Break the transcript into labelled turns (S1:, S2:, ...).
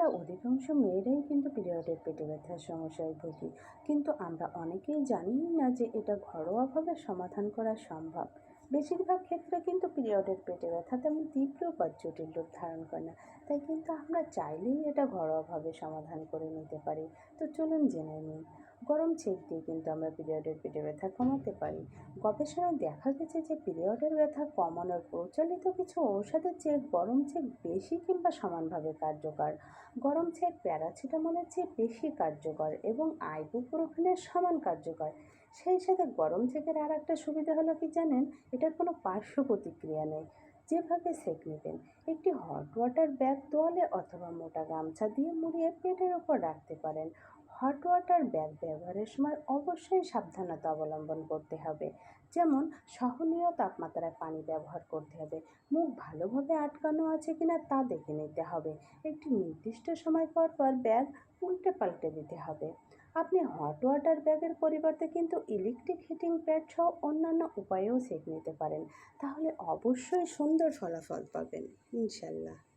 S1: আমরা অধিকাংশ মেয়েরাই কিন্তু পিরিয়ডের পেটে ব্যথার সমস্যায় ভুগি। কিন্তু আমরা অনেকেই জানি না যে এটা ঘরোয়াভাবে সমাধান করা সম্ভব। বেশিরভাগ ক্ষেত্রে কিন্তু পিরিয়ডের পেটে ব্যথা, তেমন তীব্র বা জটিল রূপ ধারণ করে না। তাই কিন্তু আমরা চাইলেই এটা ঘরোয়াভাবে সমাধান করে নিতে পারি। তো চলুন জেনে নিই। গরম ছেঁক দিয়ে কিন্তু আমরা পিরিয়ডের পেটে ব্যথা কমাতে পারি। গবেষণায় দেখা গেছে যে পিরিয়ডের ব্যথা কমানোর প্রচলিত কিছু ঔষধের চেয়ে গরম ছেঁক বেশি কিংবা সমানভাবে কার্যকর। গরম ছেঁক প্যারাসিটামলের চেয়ে বেশি কার্যকর এবং আইবুপ্রোফেনের সমান কার্যকর। সেই সাথে গরম ছেঁকের আর একটা সুবিধা হলো কি জানেন? এটার কোনো পার্শ্ব প্রতিক্রিয়া নেই। যেভাবে সেঁক নেবেন, একটি হট ওয়াটার ব্যাগ তোয়ালে অথবা মোটা গামছা দিয়ে মুড়িয়ে পেটের ওপর রাখতে পারেন। হট ওয়াটার ব্যাগ ব্যবহারের সময় অবশ্যই সাবধানতা অবলম্বন করতে হবে। যেমন, সহনীয় তাপমাত্রায় পানি ব্যবহার করতে হবে। মুখ ভালোভাবে আটকানো আছে কিনা তা দেখে নিতে হবে। একটি নির্দিষ্ট সময় পর পর ব্যাগ উল্টে পাল্টে দিতে হবে। আপনি হট ওয়াটার ব্যাগের পরিবর্তে কিন্তু ইলেকট্রিক হিটিং প্যাড সহ অন্যান্য উপায়েও সেঁক নিতে পারেন। তাহলে অবশ্যই সুন্দর ফলাফল পাবেন। ইনশাল্লাহ।